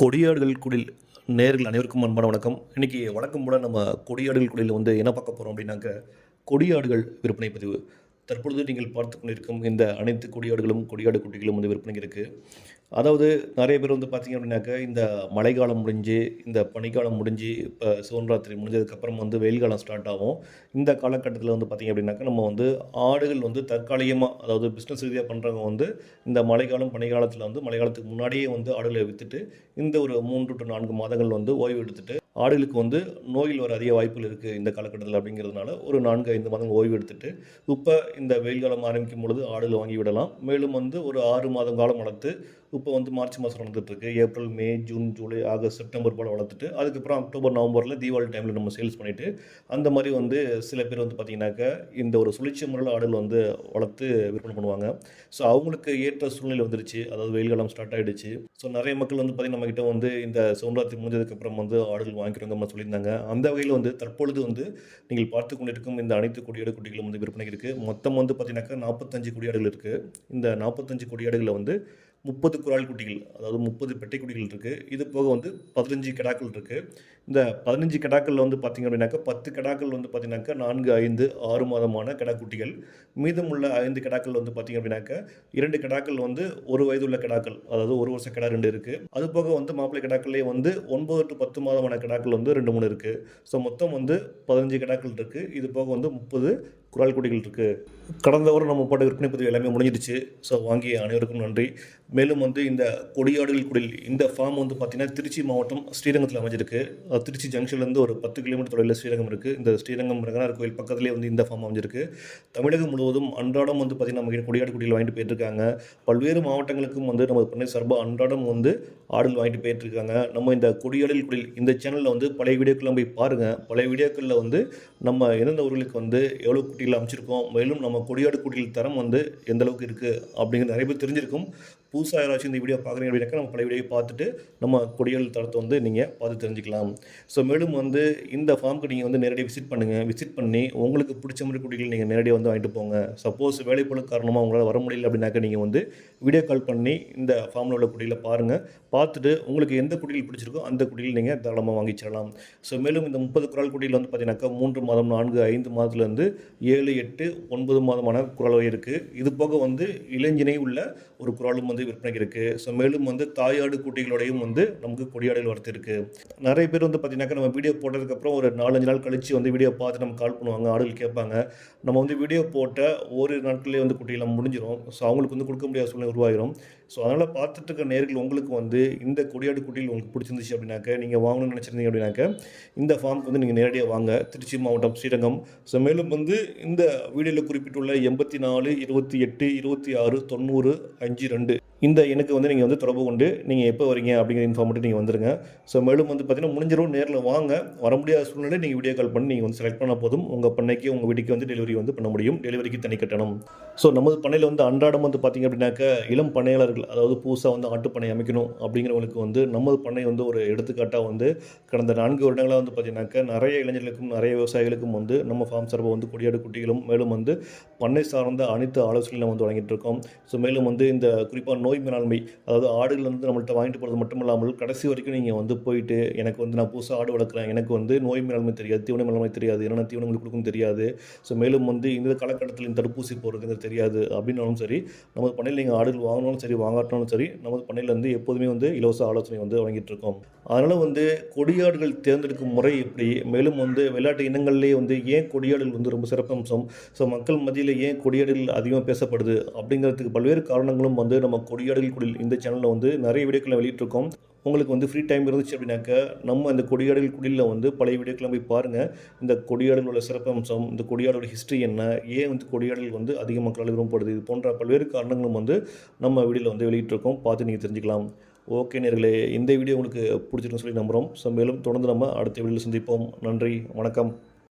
கொடியாடுகள் குடில் நேர்கள் அனைவருக்கும் அன்பான வணக்கம். இன்றைக்கி வழக்கம் போல் நம்ம கொடியாடுகள் குடியில் வந்து என்ன பார்க்க போகிறோம் அப்படின்னாக்க கொடியாடுகள் விற்பனை பதிவு. தற்பொழுது நீங்கள் பார்த்து கொண்டிருக்கும் இந்த அனைத்து கொடியாடுகளும் கொடியாடு குட்டிகளும் வந்து விற்பனைக்கு இருக்குது அதாவது நிறைய பேர் வந்து பார்த்திங்க அப்படின்னாக்க இந்த மழைக்காலம் முடிஞ்சு இந்த பனிக்காலம் முடிஞ்சு இப்போ சிவன்ராத்திரி முடிஞ்சதுக்கப்புறம் வந்து வெயில் காலம் ஸ்டார்ட் ஆகும். இந்த காலகட்டத்தில் வந்து பார்த்திங்க அப்படின்னாக்கா நம்ம வந்து ஆடுகள் வந்து தற்காலிகமாக அதாவது பிஸ்னஸ் ரீதியாக பண்ணுறவங்க வந்து இந்த மழைக்காலம் பனிக்காலத்தில் வந்து மழைக்காலத்துக்கு முன்னாடியே வந்து ஆடுகளை விற்றுட்டு இந்த ஒரு மூன்று டு நான்கு மாதங்கள் வந்து ஓய்வு எடுத்துட்டு ஆடுகளுக்கு வந்து நோயில் வர அதிக வாய்ப்புகள் இருக்குது இந்த காலகட்டத்தில் அப்படிங்கிறதுனால ஒரு நான்கு ஐந்து மாதங்கள் ஓய்வு எடுத்துட்டு இப்போ இந்த வெயில் காலம் ஆரம்பிக்கும் பொழுது ஆடுகள் வாங்கி விடலாம். மேலும் வந்து ஒரு ஆறு மாதம் காலம் வளர்த்து இப்போ வந்து மார்ச் மாதம் நடந்துட்டுருக்கு April May June July August September போல் வளர்த்துட்டு அதுக்கப்புறம் அக்டோபர் நவம்பரில் தீபாவளி டைமில் நம்ம சேல்ஸ் பண்ணிவிட்டு அந்த மாதிரி வந்து சில பேர் வந்து பார்த்திங்கனாக்கா இந்த ஒரு சுழற்சி முறையில் ஆடுகள் வந்து வளர்த்து விற்பனை பண்ணுவாங்க. ஸோ அவங்களுக்கு ஏற்ற சூழ்நிலை வந்துருச்சு. அதாவது வெயில் காலம் ஸ்டார்ட் ஆகிடுச்சு ஸோ நிறைய மக்கள் வந்து பார்த்திங்கன்னா நம்மக்கிட்ட வந்து இந்த சவுண்டாத்தி முடிஞ்சதுக்கப்புறம் வந்து ஆடுகள் வாங்கிக்கிறவங்க சொல்லியிருந்தாங்க. அந்த வகையில் வந்து தற்பொழுது வந்து நீங்கள் பார்த்து கொண்டிருக்கும் இந்த அனைத்து கொடியாடு குட்டிகளும் வந்து விற்பனைக்கு இருக்குது மொத்தம் வந்து பார்த்திங்கனாக்கா நாற்பத்தஞ்சு கொடியாடுகள் இருக்குது இந்த நாற்பத்தஞ்சு கொடியாடுகளில் வந்து முப்பது குரால் குட்டிகள் அதாவது முப்பது பெட்டை குட்டிகள் இருக்குது இது போக வந்து பதினஞ்சு கிடாக்கள் இருக்குது இந்த பதினஞ்சு கிடாக்களில் வந்து பார்த்திங்க அப்படின்னாக்கா பத்து கிடாக்கள் வந்து பார்த்திங்கனாக்கா நான்கு ஐந்து ஆறு மாதமான கிடா குட்டிகள் மீதமுள்ள ஐந்து கிடாக்கள் வந்து பார்த்திங்க அப்படின்னாக்கா இரண்டு கிடாக்கள் வந்து ஒரு வயதுள்ள கிடாக்கள் அதாவது ஒரு வருஷ கிடா ரெண்டு இருக்குது அது போக வந்து மாப்பிள்ளை கிடாக்கள்லேயே வந்து ஒன்பது டு பத்து மாதமான கிடாக்கள் வந்து ரெண்டு மூணு இருக்குது ஸோ மொத்தம் வந்து பதினஞ்சு கிடாக்கள் இருக்குது இது போக வந்து முப்பது குரால் குட்டிகள் இருக்குது கடந்த வாரம் நம்ம போட்ட விற்பனை பதிவு எல்லாமே முடிஞ்சிடுச்சு. ஸோ வாங்கிய அனைவருக்கும் நன்றி. மேலும் வந்து இந்த கொடியாடுகள் குடில் இந்த ஃபார்ம் வந்து பார்த்திங்கன்னா திருச்சி மாவட்டம் ஸ்ரீரங்கத்தில் அமைஞ்சிருக்கு. திருச்சி ஜங்ஷன்லேருந்து ஒரு பத்து கிலோமீட்டர் தொலைவில் ஸ்ரீரங்கம் இருக்குது. இந்த ஸ்ரீரங்கம் ரங்கநாதர் கோயில் பக்கத்துலேயே வந்து இந்த ஃபார்ம் அமைஞ்சிருக்கு. தமிழகம் முழுவதும் அன்றாடம் வந்து பார்த்திங்கன்னா நம்ம கொடியாடு குடியில் வாங்கிட்டு போயிட்டுருக்காங்க. பல்வேறு மாவட்டங்களுக்கும் வந்து நம்ம பண்ணை சார்பாக அன்றாடம் வந்து ஆடுகள் வாங்கிட்டு போயிட்டுருக்காங்க. நம்ம இந்த கொடியாடல் குடில் இந்த சேனலில் வந்து பழைய வீடியோக்கெல்லாம் போய் பாருங்கள் பழைய வீடியோக்களில் வந்து நம்ம எந்தெந்த ஊர்களுக்கு வந்து எவ்வளோ குட்டியில் அமைச்சிருக்கோம். மேலும் நம்ம கொடியாடு குடியில் தரம் வந்து எந்த அளவுக்கு இருக்குது அப்படிங்கிற நிறைய பேர் தெரிஞ்சிருக்கும். புதுசாக யாராச்சும் இந்த வீடியோ பார்க்குறீங்க அப்படின்னாக்கா நம்ம பழைய வீடியோ பார்த்துட்டு நம்ம கொடியல் தரத்தை வந்து நீங்கள் பார்த்து தெரிஞ்சுக்கலாம். ஸோ மேலும் வந்து இந்த ஃபார்முக்கு நீங்கள் வந்து நேரடியாக விசிட் பண்ணுங்கள் விசிட் பண்ணி உங்களுக்கு பிடிச்ச மாதிரி குடிகள் நீங்கள் நேரடியாக வந்து வாங்கிட்டு போங்க. சப்போஸ் வேலைப்பொழு காரணமாக உங்களால் வர முடியல அப்படின்னாக்கா நீங்கள் வந்து வீடியோ கால் பண்ணி இந்த ஃபார்மில் உள்ள குட்டிகளை பாருங்கள் பார்த்துட்டு உங்களுக்கு எந்த குடியில் பிடிச்சிருக்கோ அந்த குடியில் நீங்கள் தாராளமாக வாங்கிச்சிடலாம். ஸோ மேலும் இந்த முப்பது குரல் குடியில் வந்து பார்த்தீங்கன்னாக்கா மூன்று மாதம் நான்கு ஐந்து மாதத்துலேருந்து ஏழு எட்டு ஒன்பது மாதமான குரல் இருக்குது இது போக வந்து இளைஞனை உள்ள ஒரு குரலும் வந்து விற்பனைக்கு இருக்குது ஸோ மேலும் வந்து தாயாடு குட்டிகளோடையும் வந்து நமக்கு கொடியாடைகள் வரத்து இருக்குது நிறைய பேர் வந்து பார்த்தீங்கன்னாக்கா நம்ம வீடியோ போட்டதுக்கப்புறம் ஒரு நாலஞ்சு நாள் கழித்து வந்து வீடியோ பார்த்து நம்ம கால் பண்ணுவாங்க. ஆடுகள் கேட்பாங்க. நம்ம வந்து வீடியோ போட்ட ஒரு நாட்கள்லேயே வந்து குட்டிகள் முடிஞ்சிடும் ஸோ அவங்களுக்கு வந்து கொடுக்க முடியாத சூழ்நிலை உருவாகிடும் ஸோ அதனால் பார்த்துட்டு இருக்க நேர்கள் உங்களுக்கு வந்து இந்த கொடியாடு குட்டிகள் உங்களுக்கு பிடிச்சிருந்துச்சு அப்படின்னாக்க நீங்கள் வாங்கணும்னு நினச்சிருந்தீங்க அப்படின்னாக்க இந்த ஃபார்முக்கு வந்து நீங்கள் நேரடியாக வாங்க. திருச்சி மாவட்டம் ஸ்ரீரங்கம். ஸோ மேலும் வந்து இந்த வீடியோவில் குறிப்பிட்டுள்ள எண்பத்தி நாலு இருபத்தி எட்டு இருபத்தி ஆறு தொண்ணூறு அஞ்சு ரெண்டு இந்த எனக்கு வந்து நீங்கள் வந்து தொடர்பு கொண்டு நீங்கள் எப்போ வரீங்க அப்படிங்கிற இன்ஃபார்ம் மட்டும் நீங்கள் வந்துருங்க. ஸோ மேலும் வந்து பார்த்தீங்கன்னா முடிஞ்சிடும் நேரில் வாங்க. வர முடியாத சூழ்நிலை நீங்கள் வீடியோ கால் பண்ணி நீங்கள் வந்து செலக்ட் பண்ணால் போதும். உங்கள் பண்ணைக்கு உங்கள் வீட்டுக்கு வந்து டெலிவரி வந்து பண்ண முடியும். டெலிவரிக்கு தனி கட்டணம். ஸோ நமது பண்ணையில் வந்து அன்றாடம் வந்து பார்த்திங்க அப்படின்னாக்க இளம் பண்ணையாளர்கள் அதாவது புதுசாக வந்து ஆட்டு பண்ணை அமைக்கணும் அப்படிங்கிறவங்களுக்கு வந்து நமது பண்ணை வந்து ஒரு எடுத்துக்காட்டாக வந்து கடந்த நான்கு வருடங்களாக வந்து பார்த்திங்கனாக்கா நிறைய இளைஞர்களுக்கும் நிறைய விவசாயிகளுக்கும் வந்து நம்ம ஃபார்ம் சார்பாக வந்து கொடியாடு குட்டிகளும் மேலும் வந்து பண்ணை சார்ந்த அனைத்து ஆலோசனைகளும் வந்து வழங்கிட்டு இருக்கோம். ஸோ மேலும் வந்து இந்த குறிப்பாக நோய் மேலாண்மை அதாவது ஆடுகள் வந்து நம்மள்ட்ட வாங்கிட்டு போகிறது மட்டும் இல்லாமல் கடைசி வரைக்கும் நீங்கள் வந்து போயிட்டு எனக்கு வந்து நான் புதுசாக ஆடு வளர்க்குறேன் எனக்கு வந்து நோய் மேலாண்மை தெரியாது தீவன மேலாண்மை தெரியாது என்னென்ன தீவனங்கள் கொடுக்கும் தெரியாது. ஸோ மேலும் வந்து இந்த காலகட்டத்தில் இந்த தடுப்பூசி போடுறதுங்கிறது தெரியாது. அப்படின்னாலும் சரி நமது பண்ணையில் நீங்கள் ஆடுகள் வாங்கினாலும் சரி வாங்காட்டினாலும் சரி நமது பண்ணையில் வந்து எப்போதுமே வந்து இலவச ஆலோசனை வந்து வழங்கிட்டு இருக்கோம். அதனால் வந்து கொடியாடுகள் தேர்ந்தெடுக்கும் முறை எப்படி? மேலும் வந்து விளையாட்டு இனங்கள்லேயே வந்து ஏன் கொடியாடுகள் வந்து ரொம்ப சிறப்பம்சம் ஸோ மக்கள் மத்தியில் ஏன் கொடியாடுகள் அதிகமாக பேசப்படுது? அப்படிங்கிறதுக்கு பல்வேறு காரணங்களும் வந்து நம்ம கொடியாடுகள் குடில் இந்த சேனலில் வந்து நிறைய வீடியோக்களை வெளியிட்டிருக்கோம். உங்களுக்கு வந்து ஃப்ரீ டைம் இருந்துச்சு அப்படின்னாக்கா நம்ம இந்த கொடியாடுகள் குடிலில் வந்து பழைய வீடியோக்கெல்லாம் போய் பாருங்கள் இந்த கொடியாடுகளோட சிறப்பம்சம் இந்த கொடியாடோட ஹிஸ்ட்ரி என்ன ஏன் வந்து கொடியாடல் வந்து அதிக மக்களால் விரும்பப்படுது இது போன்ற பல்வேறு காரணங்களும் வந்து நம்ம வீடியோவில் வந்து வெளியிட்டிருக்கோம். பார்த்து நீங்கள் தெரிஞ்சுக்கலாம். ஓகே நேர்களே இந்த வீடியோ உங்களுக்கு பிடிச்சிருக்குன்னு சொல்லி நம்புகிறோம் ஸோ மேலும் தொடர்ந்து நம்ம அடுத்த வீடியோவில் சந்திப்போம். நன்றி வணக்கம்.